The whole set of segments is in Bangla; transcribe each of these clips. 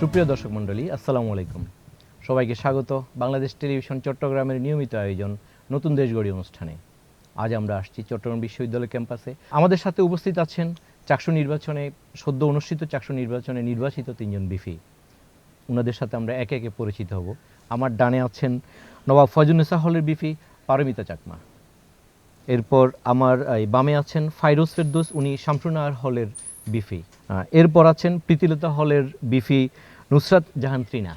সুপ্রিয় দর্শক মণ্ডলী, আসসালামু আলাইকুম। সবাইকে স্বাগত বাংলাদেশ টেলিভিশন চট্টগ্রামের নিয়মিত আয়োজন নতুন দেশ গড়ি অনুষ্ঠানে। আজ আমরা আসছি চট্টগ্রাম বিশ্ববিদ্যালয় ক্যাম্পাসে। আমাদের সাথে উপস্থিত আছেন চাকসু নির্বাচনে, সদ্য অনুষ্ঠিত চাকসু নির্বাচনে নির্বাচিত তিনজন বিফি ওনাদের সাথে আমরা একে একে পরিচিত হব। আমার ডানে আছেন নবাব ফজুন্নেসা হলের বিফি পারমিতা চাকমা। এরপর আমার বামে আছেন ফাইরোজ ফেরদোস, উনি শামসুনার হলের বিফি এরপর আছেন প্রীতিলতা হলের বিফি নুসরাত জাহান ত্রিনা।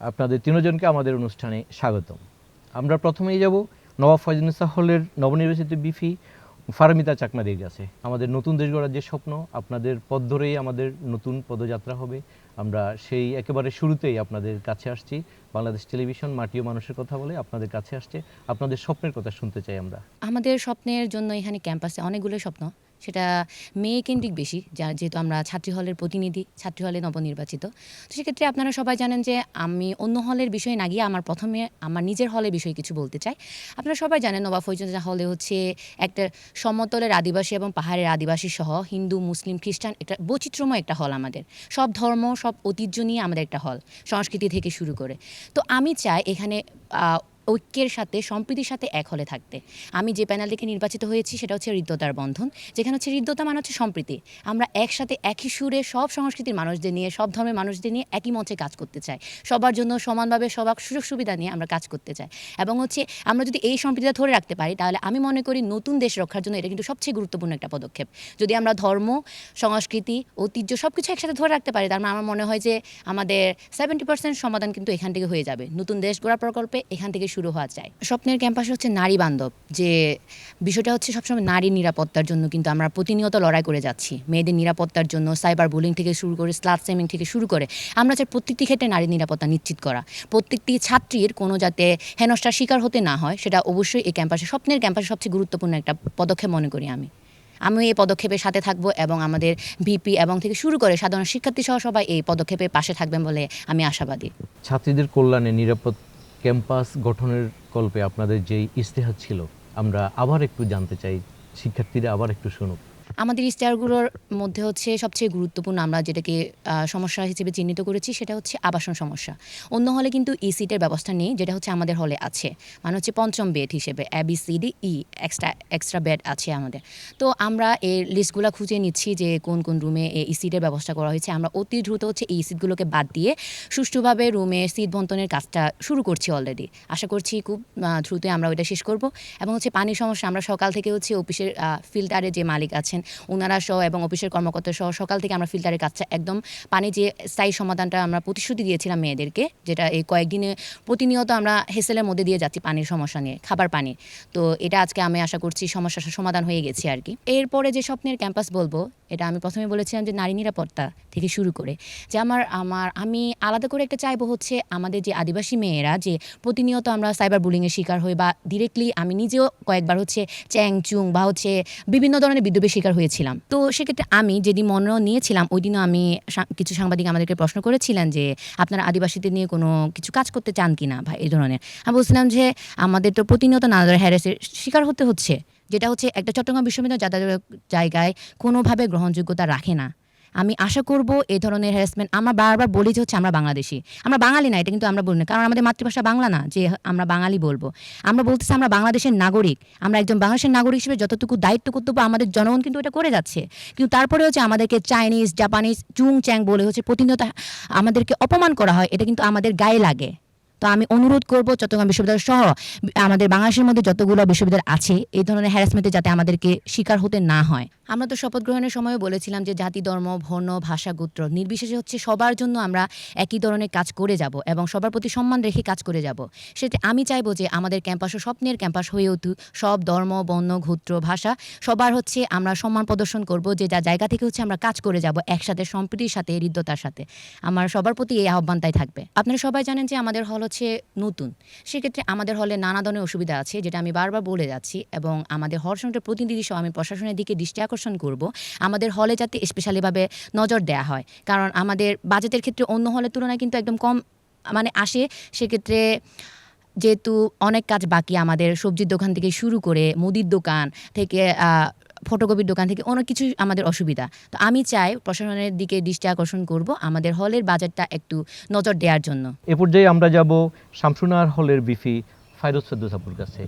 আপনাদের তিনজনকে আমাদের অনুষ্ঠানে স্বাগতম। আমরা প্রথমেই যাব নবাব ফয়জুন্নেসা হলের নবনির্বাচিত বিফি ফারমিতা চাকমাদের কাছে। আমাদের নতুন দেশ গড়ার যে স্বপ্ন, আপনাদের পথ ধরেই আমাদের নতুন পদযাত্রা হবে। আমরা সেই একেবারে শুরুতেই আপনাদের কাছে আসছি। বাংলাদেশ টেলিভিশন মাটিও মানুষের কথা বলে আপনাদের কাছে আসছে। আপনাদের স্বপ্নের কথা শুনতে চাই আমরা। আমাদের স্বপ্নের জন্য এখানে ক্যাম্পাসে অনেকগুলো স্বপ্ন। সেটা মেয়ে কেন্দ্রিক বেশি, যা যেহেতু আমরা ছাত্রী হলের প্রতিনিধি, ছাত্রী হলে নবনির্বাচিত। তো সেক্ষেত্রে আপনারা সবাই জানেন যে আমি অন্য হলের বিষয়ে না গিয়ে আমার প্রথমে আমার নিজের হলের বিষয়ে কিছু বলতে চাই। আপনারা সবাই জানেন নবাব ফৈজুদ্দা হলে হচ্ছে একটা সমতলের আদিবাসী এবং পাহাড়ের আদিবাসী সহ হিন্দু, মুসলিম, খ্রিস্টান, এটা বৈচিত্র্যময় একটা হল আমাদের। সব ধর্ম, সব ঐতিহ্য নিয়ে আমাদের একটা হল সংস্কৃতি থেকে শুরু করে। তো আমি চাই এখানে ঐক্যের সাথে, সম্প্রীতির সাথে এক হলে থাকতে। আমি যে প্যানেল থেকে নির্বাচিত হয়েছি, সেটা হচ্ছে হৃদ্যতার বন্ধন। যেখানে হচ্ছে হৃদ্যতা মানে হচ্ছে সম্প্রীতি। আমরা একসাথে, একই সুরে সব সংস্কৃতির মানুষদের নিয়ে, সব ধর্মের মানুষদের নিয়ে একই মঞ্চে কাজ করতে চাই। সবার জন্য সমানভাবে, সবার সুযোগ সুবিধা নিয়ে আমরা কাজ করতে চাই। এবং হচ্ছে আমরা যদি এই সম্প্রীতিটা ধরে রাখতে পারি, তাহলে আমি মনে করি নতুন দেশ রক্ষার জন্য এটা কিন্তু সবচেয়ে গুরুত্বপূর্ণ একটা পদক্ষেপ। যদি আমরা ধর্ম, সংস্কৃতি, ঐতিহ্য সব কিছু একসাথে ধরে রাখতে পারি, তার মানে আমার মনে হয় যে আমাদের সেভেন্টি পার্সেন্ট সমাধান কিন্তু এখান থেকে হয়ে যাবে। নতুন দেশ গড়ার প্রকল্পে এখান থেকে শুরু হওয়া যায়। স্বপ্নের ক্যাম্পাস হচ্ছে নারী বান্ধব, যে বিষয়টা হচ্ছে সবসময় নারী নিরাপত্তার জন্য কিন্তু আমরা প্রতিনিয়ত লড়াই করে যাচ্ছি। মেয়েদের নিরাপত্তার জন্য, সাইবার বুলিং থেকে শুরু করে স্লাট সেমিং থেকে শুরু করে, আমরা চাই প্রত্যেকটি ক্ষেত্রে নারী নিরাপত্তা নিশ্চিত করা। প্রত্যেকটি ছাত্রীর কোনো যাতে হেনস্থার শিকার হতে না হয়, সেটা অবশ্যই এই ক্যাম্পাসে, স্বপ্নের ক্যাম্পাসে সবচেয়ে গুরুত্বপূর্ণ একটা পদক্ষেপ মনে করি আমি। আমি এই পদক্ষেপের সাথে থাকব এবং আমাদের ভিপি এবং থেকে শুরু করে সাধারণ শিক্ষার্থী সহ সবাই এই পদক্ষেপের পাশে থাকবেন বলে আমি আশাবাদী। ছাত্রীদের কল্যাণে, নিরাপদ ক্যাম্পাস গঠনের কল্পে আপনাদের যেই ইস্তেহার ছিল, আমরা আবার একটু জানতে চাই, শিক্ষার্থীরা আবার একটু শুনুক। আমাদের স্টারগুলোর মধ্যে হচ্ছে সবচেয়ে গুরুত্বপূর্ণ আমরা যেটাকে সমস্যা হিসেবে চিহ্নিত করেছি সেটা হচ্ছে আবাসন সমস্যা। অন্য হলে কিন্তু ই সিটের ব্যবস্থা নেই, যেটা হচ্ছে আমাদের হলে আছে। মানে হচ্ছে পঞ্চম বেড হিসেবে D, E, extra extra bed আছে আমাদের। তো আমরা এই লিস্টগুলো খুঁজে নিচ্ছি যে কোন কোন রুমে এই সিটের ব্যবস্থা করা হয়েছে। আমরা অতি দ্রুত হচ্ছে এই সিটগুলোকে বাদ দিয়ে সুষ্ঠুভাবে রুমে সিট বন্টনের কাজটা শুরু করছি অলরেডি আশা করছি খুব দ্রুতই আমরা ওইটা শেষ করব। এবং হচ্ছে পানির সমস্যা, আমরা সকাল থেকে হচ্ছে অফিসের ফিল্টারে যে মালিক আছেন ওনারা সহ এবং অফিসের কর্মকর্তা সহ সকাল থেকে আমরা ফিল্টারের কাজটা একদম পানি যে স্থায়ী সমাধানটা আমরা প্রতিশ্রুতি দিয়েছিলাম মেয়েদেরকে, যেটা এই কয়েকদিনে প্রতিনিয়ত আমরা হেসেলের মধ্যে দিয়ে যাচ্ছি পানির সমস্যা নিয়ে, খাবার পানি। তো এটা আজকে আমি আশা করছি সমস্যার সমাধান হয়ে গেছে আর কি। এরপরে যে স্বপ্নের ক্যাম্পাস বলব, এটা আমি প্রথমে বলেছিলাম যে নারী নিরাপত্তা থেকে শুরু করে, যে আমার আমার, আমি আলাদা করে একটা চাইব হচ্ছে আমাদের যে আদিবাসী মেয়েরা যে প্রতিনিয়ত আমরা সাইবার বুলিংয়ের শিকার হই বা ডিরেক্টলি আমি নিজেও কয়েকবার হচ্ছে চ্যাং চুং বা হচ্ছে বিভিন্ন ধরনের বিদ্রোহের শিকার হয়েছিলাম। তো সেক্ষেত্রে আমি যেদিন মনে নিয়েছিলাম ওই দিনও আমি কিছু সাংবাদিক আমাদেরকে প্রশ্ন করেছিলেন যে, আপনারা আদিবাসীদের নিয়ে কোনো কিছু কাজ করতে চান কি না বা এই ধরনের। আমি বলছিলাম যে, আমাদের তো প্রতিনিয়ত নানা ধরনের হ্যারাসের শিকার হতে হচ্ছে। যেটা হচ্ছে একটা চট্টগ্রাম বিশ্ববিদ্যালয় যাতায়াতের জায়গায় কোনোভাবে গ্রহণযোগ্যতা রাখে না। আমি আশা করব এই ধরনের হ্যারাসমেন্ট আমরা বারবার বলি যে হচ্ছে আমরা বাংলাদেশি। আমরা বাঙালি না, এটা কিন্তু আমরা বলি না। কারণ আমাদের মাতৃভাষা বাংলা না, যে আমরা বাঙালি বলব। আমরা বলতেছি আমরা বাংলাদেশের নাগরিক। আমরা একজন বাংলাদেশের নাগরিক হিসেবে যতটুকু দায়িত্ব কর্তব্য আমাদের জনগণ কিন্তু এটা করে যাচ্ছে। কিন্তু তারপরে হচ্ছে আমাদেরকে চাইনিজ জাপানিজ চুং চ্যাং বলে হচ্ছে প্রতিনিয়ত আমাদেরকে অপমান করা হয়, এটা কিন্তু আমাদের গায়ে লাগে। তো আমি অনুরোধ করব চট্টগ্রাম বিশ্ববিদ্যালয় সহ আমাদের বাংলাদেশের মধ্যে যতগুলো বিশ্ববিদ্যালয় আছে, এই ধরনের হ্যারাসমেন্টে যাতে আমাদেরকে শিকার হতে না হয়। আমরা তো শপথ গ্রহণের সময় বলেছিলাম যে জাতি, ধর্ম বর্ণ ভাষা, গোত্র নির্বিশেষে হচ্ছে সবার জন্য আমরা একই ধরনের কাজ করে যাব এবং সবার প্রতি সম্মান রেখে কাজ করে যাব। সেটা আমি চাইব যে আমাদের ক্যাম্পাসও স্বপ্নের ক্যাম্পাস হয়ে উঠুক। সব ধর্ম, বর্ণ, গোত্র, ভাষা সবার হচ্ছে আমরা সম্মান প্রদর্শন করব যে যা জায়গা থেকে হচ্ছে আমরা কাজ করে যাব একসাথে, সম্প্রীতির সাথে, হৃদ্যতার সাথে। আমার সবার প্রতি এই আহ্বানটাই থাকবে। আপনারা সবাই জানেন যে আমাদের হল হচ্ছে নতুন। সেক্ষেত্রে আমাদের হলে নানা ধরনের অসুবিধা আছে, যেটা আমি বারবার বলে যাচ্ছি এবং আমাদের হল সংসদের প্রতিনিধি সহ আমি প্রশাসনের দিকে দৃষ্টি আকর্ষণ করব। আমাদের হলে যাতে স্পেশালিভাবে নজর দেওয়া হয়। কারণ আমাদের বাজেটের ক্ষেত্রে অন্য হলের তুলনায় কিন্তু একদম কম মানে আসে। সেক্ষেত্রে যেহেতু অনেক কাজ বাকি আমাদের সবজির দোকান থেকে শুরু করে মুদির দোকান থেকে ফটোকপির দোকান থেকে অনেক কিছু আমাদের অসুবিধা। তো আমি চাই প্রশাসনের দিকে দৃষ্টি আকর্ষণ করব আমাদের হলের বাজারটা একটু নজর দেওয়ার জন্য। এ পর্যায়ে আমরা যাব শামসুনার হলের বিফি ফাইরোজ ফেরদৌসাপুর কাছে।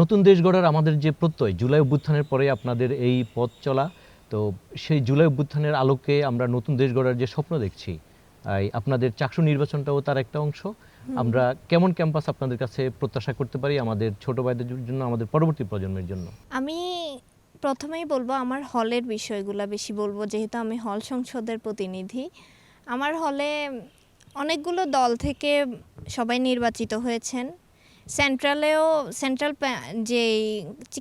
নতুন দেশ গড়ার আমাদের যে প্রত্যয় জুলাই অভ্যুত্থানের পরে আপনাদের এই পথ চলা তো সেই জুলাই অভ্যুত্থানের আলোকে আমরা নতুন দেশ গড়ার যে স্বপ্ন দেখছি এই আপনাদের চাকসু নির্বাচনটাও তার একটা অংশ। আমরা কেমন ক্যাম্পাস আপনাদের কাছে প্রত্যাশা করতে পারি আমাদের ছোট ভাইদের জন্য আমাদের পরবর্তী প্রজন্মের জন্য? আমি প্রথমেই বলব আমার হলের বিষয়গুলো বেশি বলব, যেহেতু আমি হল সংসদের প্রতিনিধি। আমার হলে অনেকগুলো দল থেকে সবাই নির্বাচিত হয়েছেন। সেন্ট্রালেও, সেন্ট্রাল যে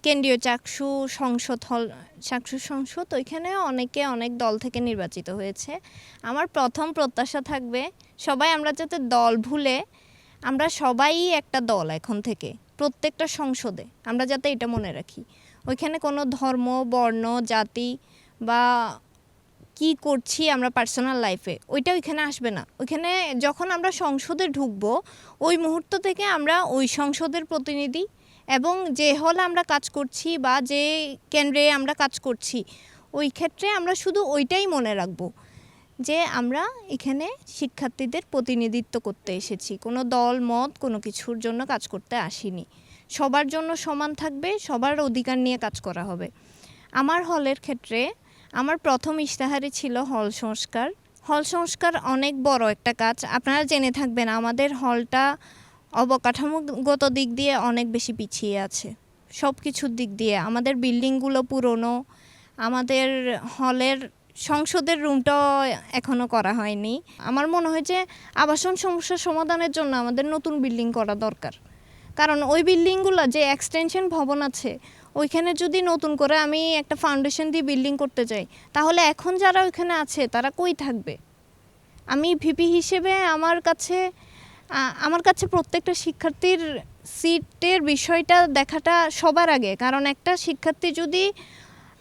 কেন্দ্রীয় চাকসু সংসদ হল, চাকসু সংসদ, ওইখানেও অনেকে অনেক দল থেকে নির্বাচিত হয়েছে। আমার প্রথম প্রত্যাশা থাকবে, সবাই আমরা যাতে দল ভুলে, আমরা সবাই একটা দল এখন থেকে, প্রত্যেকটা সংসদে, আমরা যাতে এটা মনে রাখি। ওইখানে কোনো ধর্ম, বর্ণ, জাতি বা কি করছি আমরা পার্সোনাল লাইফে ওইটা ওইখানে আসবে না। ওইখানে যখন আমরা সংসদে ঢুকবো, ওই মুহূর্ত থেকে আমরা ওই সংসদের প্রতিনিধি এবং যে হলে আমরা কাজ করছি বা যে কেন্দ্রে আমরা কাজ করছি, ওই ক্ষেত্রে আমরা শুধু ওইটাই মনে রাখব যে আমরা এখানে শিক্ষার্থীদের প্রতিনিধিত্ব করতে এসেছি। কোনো দল, মত কোনো কিছুর জন্য কাজ করতে আসিনি। সবার জন্য সমান থাকবে, সবার অধিকার নিয়ে কাজ করা হবে। আমার হলের ক্ষেত্রে আমার প্রথম ইশতেহারে ছিল হল সংস্কার। হল সংস্কার অনেক বড় একটা কাজ। আপনারা জেনে থাকবেন, আমাদের হলটা অবকাঠামোগত দিক দিয়ে অনেক বেশি পিছিয়ে আছে। সব কিছুর দিক দিয়ে। আমাদের বিল্ডিংগুলো পুরনো। আমাদের হলের সংসদের রুমটাও এখনও করা হয়নি। আমার মনে হয় যে আবাসন সমস্যার সমাধানের জন্য আমাদের নতুন বিল্ডিং করা দরকার। কারণ ওই বিল্ডিংগুলো যে এক্সটেনশন ভবন আছে, ওইখানে যদি নতুন করে আমি একটা ফাউন্ডেশন দিয়ে বিল্ডিং করতে চাই তাহলে এখন যারা ওইখানে আছে, তারা কই থাকবে? আমি ভিপি হিসেবে আমার কাছে আমার কাছে প্রত্যেকটা শিক্ষার্থীর সিটের বিষয়টা দেখাটা সবার আগে। কারণ একটা শিক্ষার্থী যদি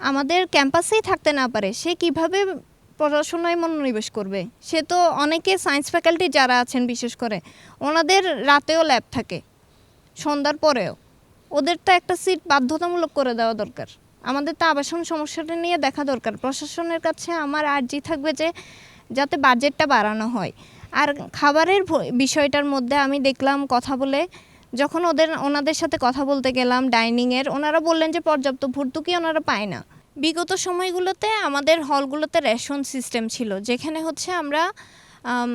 আমাদের ক্যাম্পাসেই থাকতে না পারে, সে কীভাবে পড়াশোনায় মনোনিবেশ করবে? সে তো অনেকে সায়েন্স ফ্যাকাল্টি যারা আছেন বিশেষ করে, ওনাদের রাতেও ল্যাব থাকে। সন্ধ্যার পরেও। ওদের তো একটা সিট বাধ্যতামূলক করে দেওয়া দরকার। আমাদের তো আবাসন সমস্যাটা নিয়ে দেখা দরকার। প্রশাসনের কাছে আমার আর্জি থাকবে যে যাতে বাজেটটা বাড়ানো হয়। আর খাবারের বিষয়টার মধ্যে আমি দেখলাম কথা বলে যখন ওদের ওনাদের সাথে কথা বলতে গেলাম ডাইনিংয়ের ওনারা বললেন যে পর্যাপ্ত ভর্তুকি ওনারা পায় না। বিগত সময়গুলোতে আমাদের হলগুলোতে রেশন সিস্টেম ছিল যেখানে হচ্ছে আমরা আম,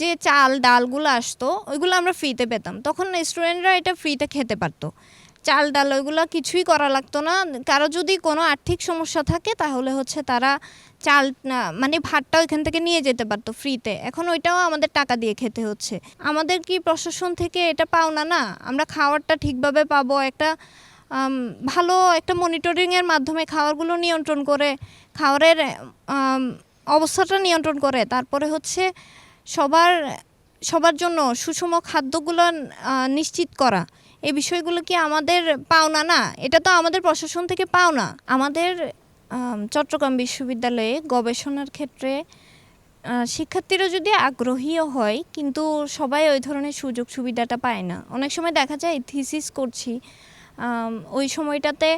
যে চাল, ডালগুলো আসতো, ওইগুলো আমরা ফ্রিতে পেতাম। তখন স্টুডেন্টরা এটা ফ্রিতে খেতে পারতো। চাল, ডাল ওইগুলো কিছুই করা লাগতো না। কারও যদি কোনো আর্থিক সমস্যা থাকে, তাহলে হচ্ছে তারা চাল মানে ভাতটা ওইখান থেকে নিয়ে যেতে পারতো ফ্রিতে এখন ওইটাও আমাদের টাকা দিয়ে খেতে হচ্ছে। আমাদের কি প্রশাসন থেকে এটা পাওনা না? আমরা খাওয়ারটা ঠিকভাবে পাবো। একটা ভালো একটা মনিটরিংয়ের মাধ্যমে খাবারগুলো নিয়ন্ত্রণ করে, খাওয়ারের অবস্থাটা নিয়ন্ত্রণ করে। তারপরে হচ্ছে সবার সবার জন্য সুষম খাদ্যগুলো নিশ্চিত করা। এই বিষয়গুলো কি আমাদের পাওনা না? এটা তো আমাদের প্রশাসন থেকে পাওনা। আমাদের চট্টগ্রাম বিশ্ববিদ্যালয়ে গবেষণার ক্ষেত্রে শিক্ষার্থীরা যদি আগ্রহীও হয়, কিন্তু সবাই ওই ধরনের সুযোগ সুবিধাটা পায় না। অনেক সময় দেখা যায় থিসিস করছি ওই সময়টাতে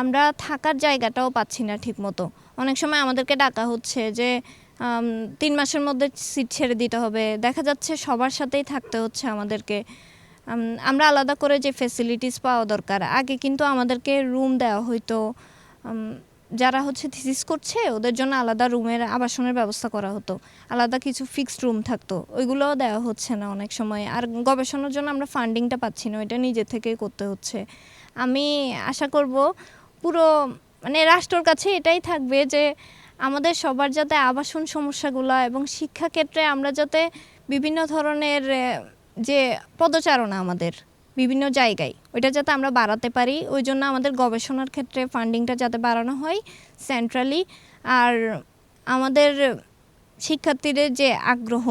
আমরা থাকার জায়গাটাও পাচ্ছি না ঠিকমতো। অনেক সময় আমাদেরকে ডাকা হচ্ছে যে তিন মাসের মধ্যে সিট ছেড়ে দিতে হবে। দেখা যাচ্ছে সবার সাথেই থাকতে হচ্ছে আমাদেরকে। আমরা আলাদা করে যে ফেসিলিটিস পাওয়া দরকার, আগে কিন্তু আমাদেরকে রুম দেওয়া হইতো। যারা হচ্ছে থিসিস করছে, ওদের জন্য আলাদা রুমের আবাসনের ব্যবস্থা করা হতো। আলাদা কিছু ফিক্সড রুম থাকতো, ওইগুলোও দেওয়া হচ্ছে না অনেক সময়। আর গবেষণার জন্য আমরা ফান্ডিংটা পাচ্ছি না, ওইটা নিজে থেকেই করতে হচ্ছে। আমি আশা করব পুরো মানে রাষ্ট্রর কাছে এটাই থাকবে যে আমাদের সবার যাতে আবাসন সমস্যাগুলো এবং শিক্ষাক্ষেত্রে আমরা যাতে বিভিন্ন ধরনের যে পদচারণা আমাদের বিভিন্ন জায়গায়, ওইটা যাতে আমরা বাড়াতে পারি, ওই জন্য আমাদের গবেষণার ক্ষেত্রে ফান্ডিংটা যাতে বাড়ানো হয় সেন্ট্রালি আর আমাদের শিক্ষার্থীদের যে আগ্রহ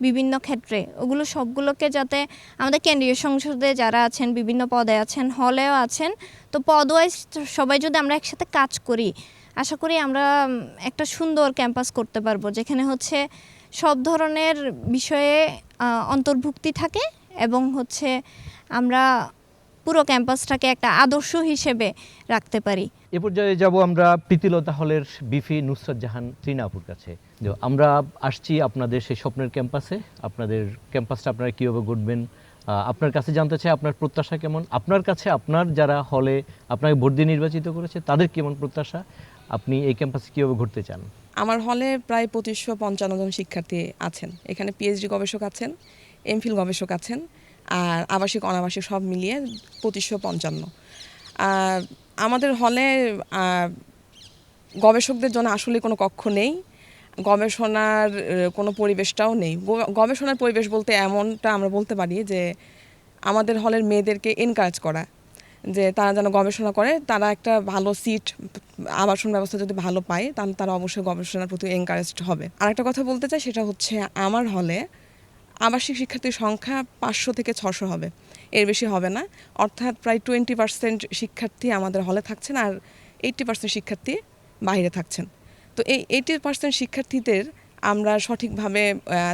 বিভিন্ন ক্ষেত্রে, ওগুলো সবগুলোকে যাতে আমাদের কেন্দ্রীয় সংসদে যারা আছেন, বিভিন্ন পদে আছেন, হলেও আছেন, তো পদ ওয়াইজ সবাই যদি আমরা একসাথে কাজ করি আশা করি আমরা একটা সুন্দর ক্যাম্পাস করতে পারব যেখানে হচ্ছে সব ধরনের বিষয়ে অন্তর্ভুক্তি থাকে এবং হচ্ছে আমরা পুরো ক্যাম্পাসটাকে একটা আদর্শ হিসেবে রাখতে পারি। এ পর্যায়ে যাব আমরা প্রীতিলতা হলের বিফি নুসরাত জাহান ত্রিনাপুর কাছে। আমরা আসছি আপনাদের সেই স্বপ্নের ক্যাম্পাসে। আপনাদের ক্যাম্পাসটা আপনারা কীভাবে আহ, আপনার কাছে জানতে চাই আপনার প্রত্যাশা কেমন? আপনার কাছে আপনার যারা হলে আপনাকে ভোট দিয়ে নির্বাচিত করেছে তাদের কেমন প্রত্যাশা? আপনি এই ক্যাম্পাসে কীভাবে ঘুরতে চান? আমার হলে প্রায় পঁচিশশো পঞ্চান্ন জন শিক্ষার্থী আছেন। এখানে পিএইচডি গবেষক আছেন এমফিল গবেষক আছেন, আর আবাসিক, অনাবাসিক সব মিলিয়ে পঁচিশশো পঞ্চান্ন। আমাদের হলে গবেষকদের জন্য আসলে কোনো কক্ষ নেই, গবেষণার কোনো পরিবেশটাও নেই। গবেষণার পরিবেশ বলতে এমনটা আমরা বলতে পারি যে আমাদের হলের মেয়েদেরকে এনকারেজ করা। যে তারা যেন গবেষণা করে, তারা একটা ভালো সিট আবাসন ব্যবস্থা যদি ভালো পায়, তাহলে তারা অবশ্যই গবেষণার প্রতি এনকারেজড হবে। আর একটা কথা বলতে চাই, সেটা হচ্ছে আমার হলে আবাসিক শিক্ষার্থীর সংখ্যা পাঁচশো থেকে ছশো হবে। এর বেশি হবে না। অর্থাৎ প্রায় টোয়েন্টি পার্সেন্ট শিক্ষার্থী আমাদের হলে থাকছেন আর এইট্টি পার্সেন্ট শিক্ষার্থী বাইরে থাকছেন। তো এই এইটি পার্সেন্ট শিক্ষার্থীদের আমরা সঠিকভাবে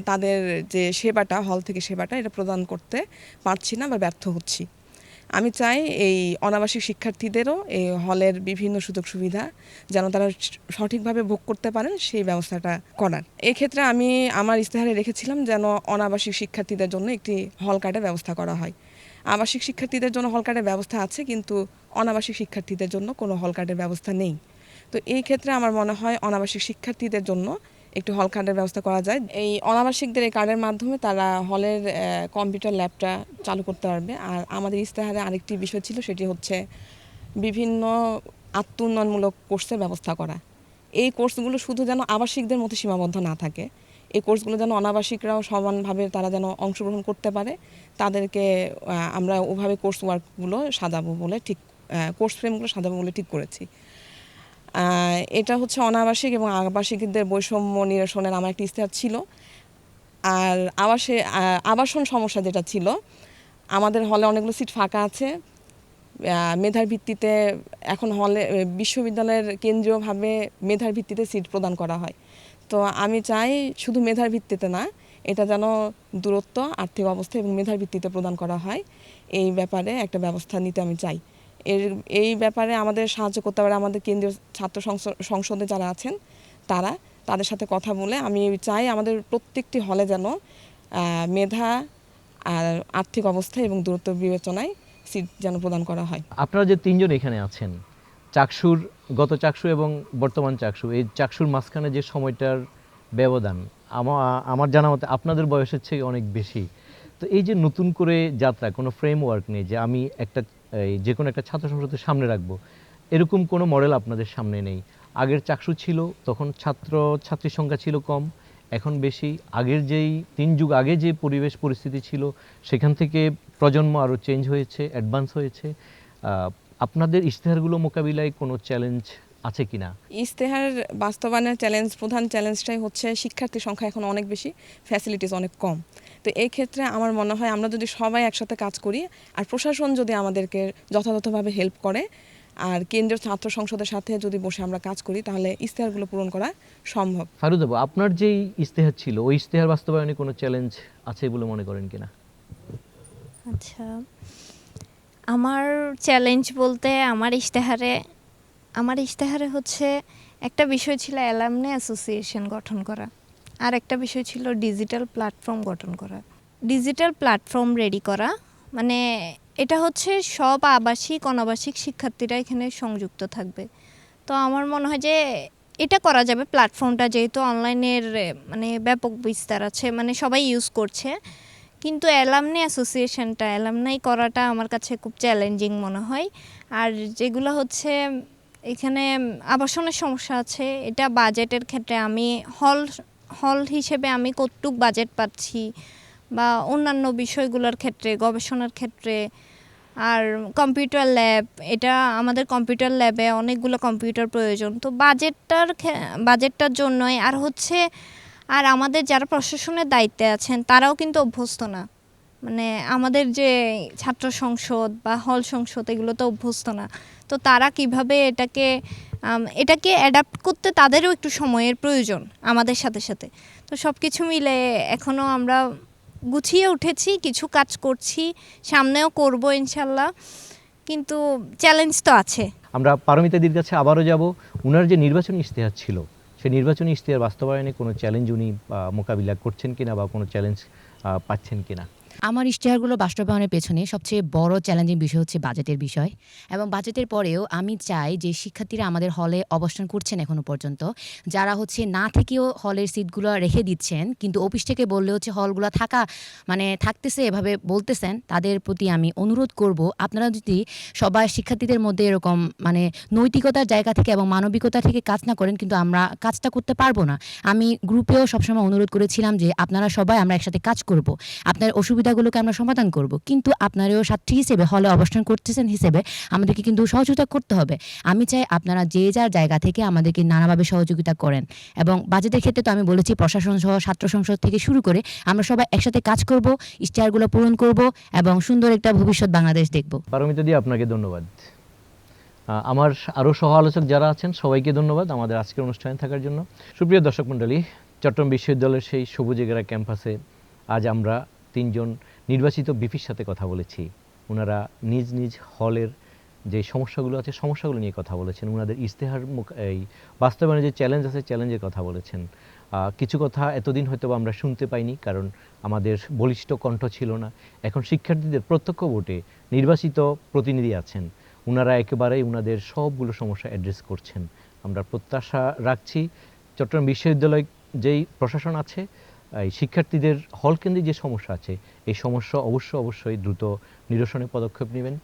তাদের যে সেবাটা, হল থেকে সেবাটা, এটা প্রদান করতে পারছি না বা ব্যর্থ হচ্ছি। আমি চাই এই অনাবাসিক শিক্ষার্থীদেরও এই হলের বিভিন্ন সুযোগ সুবিধা যেন তারা সঠিকভাবে ভোগ করতে পারেন, সেই ব্যবস্থাটা করার। এক্ষেত্রে আমি আমার ইস্তেহারে রেখেছিলাম যেন অনাবাসিক শিক্ষার্থীদের জন্য একটি হল কার্ডের ব্যবস্থা করা হয়। আবাসিক শিক্ষার্থীদের জন্য হল কার্ডের ব্যবস্থা আছে, কিন্তু অনাবাসিক শিক্ষার্থীদের জন্য কোনো হল কার্ডের ব্যবস্থা নেই। তো এই ক্ষেত্রে আমার মনে হয় অনাবাসিক শিক্ষার্থীদের জন্য একটু হল কার্ডের ব্যবস্থা করা যায়। এই অনাবাসিকদের এই কার্ডের মাধ্যমে তারা হলের কম্পিউটার ল্যাবটা চালু করতে পারবে। আর আমাদের ইস্তেহারে আরেকটি বিষয় ছিল, সেটি হচ্ছে বিভিন্ন আত্ম উন্নয়নমূলক কোর্সের ব্যবস্থা করা। এই কোর্সগুলো শুধু যেন আবাসিকদের মধ্যে সীমাবদ্ধ না থাকে, এই কোর্সগুলো যেন অনাবাসিকরাও সমানভাবে তারা যেন অংশগ্রহণ করতে পারে, তাদেরকে আমরা ওভাবে কোর্স ওয়ার্কগুলো সাজাবো বলে ঠিক কোর্স ফ্রেমগুলো সাজাবো বলে ঠিক করেছি। এটা হচ্ছে অনাবাসিক এবং আবাসিকদের বৈষম্য নিরসনের আমার একটি ইস্তেহার ছিল। আর আবাসে আবাসন সমস্যা যেটা ছিল, আমাদের হলে অনেকগুলো সিট ফাঁকা আছে। মেধার ভিত্তিতে এখন হলে বিশ্ববিদ্যালয়ের কেন্দ্রীয়ভাবে মেধার ভিত্তিতে সিট প্রদান করা হয়। তো আমি চাই শুধু মেধার ভিত্তিতে না, এটা যেন দূরত্ব, আর্থিক অবস্থা এবং মেধার ভিত্তিতে প্রদান করা হয়। এই ব্যাপারে একটা ব্যবস্থা নিতে আমি চাই। এর, এই ব্যাপারে আমাদের সাহায্য করতে পারে আমাদের কেন্দ্রীয় ছাত্র সংস- সংসদে যারা আছেন, তারা তাদের সাথে কথা বলে আমি চাই আমাদের প্রত্যেকটি হলে যেন মেধা আর আর্থিক অবস্থা এবং দূরত্ব বিবেচনায় সিট যেন প্রদান করা হয়। আপনারা যে তিনজন এখানে আছেন, চাকসুর, গত চাকসু এবং বর্তমান চাকসু, এই চাকসুর মাঝখানে যে সময়টার ব্যবধান আমার জানা মতে আপনাদের বয়সের চেয়ে অনেক বেশি। তো এই যে নতুন করে যাত্রা, কোনো ফ্রেমওয়ার্ক নেই যে আমি একটা এই যে কোনো একটা ছাত্র সংসদের সামনে রাখব। এরকম কোনো মডেল আপনাদের সামনে নেই। আগের চাকসু ছিল, তখন ছাত্র ছাত্রীর সংখ্যা ছিল কম। এখন বেশি। আগের যেই তিন যুগ, আগে যে পরিবেশ পরিস্থিতি ছিল, সেখান থেকে প্রজন্ম আরও চেঞ্জ হয়েছে অ্যাডভান্স হয়েছে। আপনাদের ইশতেহারগুলো মোকাবিলায় কোনো চ্যালেঞ্জ আছে কিনা? ইশতেহার বাস্তবায়নের চ্যালেঞ্জ প্রধান চ্যালেঞ্জটাই হচ্ছে শিক্ষার্থীর সংখ্যা এখন অনেক বেশি ফ্যাসিলিটিস অনেক কম। তো এই ক্ষেত্রে আমার মনে হয় আমরা যদি সবাই একসাথে কাজ করি আর প্রশাসন যদি আমাদেরকে যথাযথভাবে হেল্প করে আর কেন্দ্রীয় ছাত্র সংসদের সাথে যদি বসে আমরা কাজ করি তাহলে ইশতেহারগুলো পূরণ করা সম্ভব। ফারুদাবু আপনার যেই ইশতেহার ছিল ওই ইশতেহার বাস্তবায়নে কোনো চ্যালেঞ্জ আছে বলে মনে করেন কিনা? আচ্ছা আমার চ্যালেঞ্জ বলতে আমার ইশতেহারে আমার ইশতেহারে হচ্ছে একটা বিষয় ছিল অ্যালামনে অ্যাসোসিয়েশন গঠন করা। আর একটা বিষয় ছিল ডিজিটাল প্ল্যাটফর্ম গঠন করা। ডিজিটাল প্ল্যাটফর্ম রেডি করা মানে এটা হচ্ছে সব আবাসিক, অনাবাসিক শিক্ষার্থীরা এখানে সংযুক্ত থাকবে। তো আমার মনে হয় যে এটা করা যাবে প্ল্যাটফর্মটা যেহেতু অনলাইনের মানে ব্যাপক বিস্তার আছে মানে সবাই ইউজ করছে। কিন্তু অ্যালামনি অ্যাসোসিয়েশনটা অ্যালামনাই করাটা আমার কাছে খুব চ্যালেঞ্জিং মনে হয়। আর যেগুলো হচ্ছে এখানে আবাসনের সমস্যা আছে, এটা বাজেটের ক্ষেত্রে আমি হল হল হিসেবে আমি কতটুক বাজেট পাচ্ছি বা অন্যান্য বিষয়গুলোর ক্ষেত্রে, গবেষণার ক্ষেত্রে, আর কম্পিউটার ল্যাব এটা আমাদের কম্পিউটার ল্যাবে অনেকগুলো কম্পিউটার প্রয়োজন। তো বাজেটটার বাজেটটার জন্যই, আর হচ্ছে, আর আমাদের যারা প্রশাসনের দায়িত্বে আছেন, তারাও কিন্তু অভ্যস্ত না। মানে আমাদের যে ছাত্র সংসদ বা হল সংসদ, এগুলো তো অভ্যস্ত না। তো তারা কীভাবে এটাকে এটাকে অ্যাডাপ্ট করতে তাদেরও একটু সময়ের প্রয়োজন আমাদের সাথে সাথে। তো সব কিছু মিলে এখনও আমরা গুছিয়ে উঠেছি, কিছু কাজ করছি, সামনেও করব ইনশাল্লাহ কিন্তু চ্যালেঞ্জ তো আছে। আমরা পারমিতাদির কাছে আবারও যাব। উনার যে নির্বাচনী ইশতেহার ছিল, সেই নির্বাচনী ইশতেহার বাস্তবায়নে কোনো চ্যালেঞ্জ উনি মোকাবিলা করছেন কিনা বা কোনো চ্যালেঞ্জ পাচ্ছেন কিনা? আমার ইশতেহারগুলো বাস্তবায়নের পেছনে সবচেয়ে বড় চ্যালেঞ্জিং বিষয় হচ্ছে বাজেটের বিষয় এবং বাজেটের পরেও আমি চাই যে শিক্ষার্থীরা আমাদের হলে অবস্থান করছেন এখনও পর্যন্ত। যারা হচ্ছে না থেকেও হলের সিটগুলো রেখে দিচ্ছেন, কিন্তু অফিস থেকে বললে হচ্ছে হলগুলো থাকা মানে থাকতেছে এভাবে বলতেছেন, তাদের প্রতি আমি অনুরোধ করব, আপনারা যদি সবাই শিক্ষার্থীদের মধ্যে এরকম মানে নৈতিকতার জায়গা থেকে এবং মানবিকতা থেকে কাজ না করেন, কিন্তু আমরা কাজটা করতে পারব না। আমি গ্রুপেও সবসময় অনুরোধ করেছিলাম যে আপনারা সবাই আমরা একসাথে কাজ করব। আপনার অসুবিধাগুলোকে আমরা সমাধান করব। কিন্তু আপনারাও ছাত্রী হিসেবে হলে অবস্থান করতেছেন হিসেবে আমাদেরকে কিন্তু সহযোগিতা করতে হবে। আমি চাই আপনারা যে যার জায়গা থেকে আমাদেরকে নানাভাবে সহযোগিতা করেন। এবং বাজেটের ক্ষেত্রে তো আমি বলেছি, প্রশাসন সহ, ছাত্র সংসদ থেকে শুরু করে আমরা সবাই একসাথে কাজ করব, ইশতেহারগুলো পূরণ করব এবং সুন্দর একটা ভবিষ্যৎ বাংলাদেশ দেখব। পারমিতাদি আপনাকে ধন্যবাদ। আমার আরও সহ আলোচক যারা আছেন, সবাইকে ধন্যবাদ আমাদের আজকের অনুষ্ঠানে থাকার জন্য। সুপ্রিয় দর্শক মণ্ডলী, চট্টগ্রাম বিশ্ববিদ্যালয়ের সেই সবুজ এগেরা ক্যাম্পাসে আজ আমরা তিনজন নির্বাচিত বিপির সাথে কথা বলেছি। ওনারা নিজ নিজ হলের যে সমস্যাগুলো আছে, সমস্যাগুলো নিয়ে কথা বলেছেন। ওনাদের ইশতেহার মুখ- এই বাস্তবায়নে যে চ্যালেঞ্জ আছে চ্যালেঞ্জের কথা বলেছেন। কিছু কথা এতদিন হয়তো আমরা শুনতে পাইনি, কারণ আমাদের বলিষ্ঠ কণ্ঠ ছিল না। এখন শিক্ষার্থীদের প্রত্যক্ষ ভোটে নির্বাচিত প্রতিনিধি আছেন। ওনারা একেবারেই ওনাদের সবগুলো সমস্যা অ্যাড্রেস করছেন। আমরা প্রত্যাশা রাখছি, চট্টগ্রাম বিশ্ববিদ্যালয় যেই প্রশাসন আছে এই শিক্ষার্থীদের হল কেন্দ্রে যে সমস্যা আছে, এই সমস্যা অবশ্য অবশ্যই দ্রুত নিরসনে পদক্ষেপ নেবেন।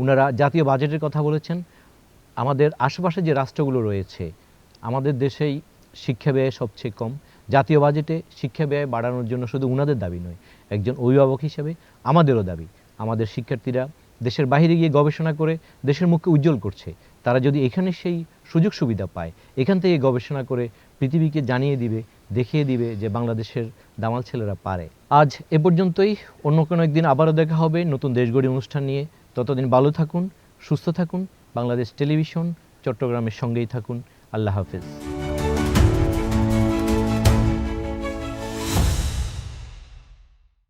ওনারা জাতীয় বাজেটের কথা বলেছেন। আমাদের আশেপাশে যে রাষ্ট্রগুলো রয়েছে, আমাদের দেশেই শিক্ষা ব্যয় সবচেয়ে কম। জাতীয় বাজেটে শিক্ষা ব্যয় বাড়ানোর জন্য শুধু উনাদের দাবি নয়, একজন অভিভাবক হিসেবে আমাদেরও দাবি। আমাদের শিক্ষার্থীরা দেশের বাইরে গিয়ে গবেষণা করে দেশের মুখকে উজ্জ্বল করছে। তারা যদি এখানে সেই সুযোগ সুবিধা পায়, এখান থেকে গবেষণা করে পৃথিবীকে জানিয়ে দিবে দেখিয়ে দিবে যে বাংলাদেশের দামাল ছেলেরা পারে। আজ এ পর্যন্তই। অন্য কোনো একদিন আবারও দেখা হবে নতুন দেশগড়ি অনুষ্ঠান নিয়ে। ততদিন ভালো থাকুন, সুস্থ থাকুন। বাংলাদেশ টেলিভিশন, চট্টগ্রামের সঙ্গেই থাকুন। আল্লাহ হাফেজ।